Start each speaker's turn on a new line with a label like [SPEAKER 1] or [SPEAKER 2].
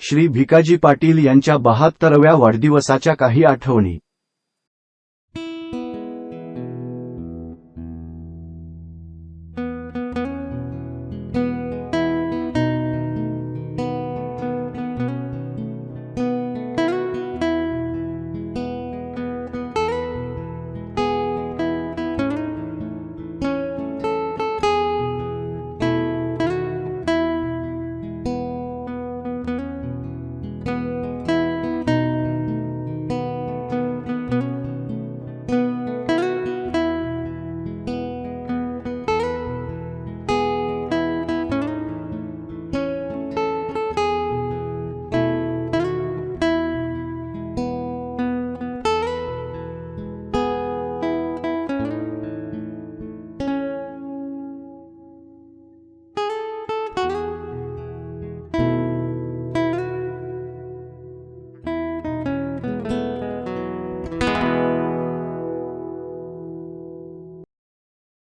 [SPEAKER 1] श्री भिकाजी पाटील यांच्या बहात्तरव्या वाढदिवसाच्या काही आठवणी.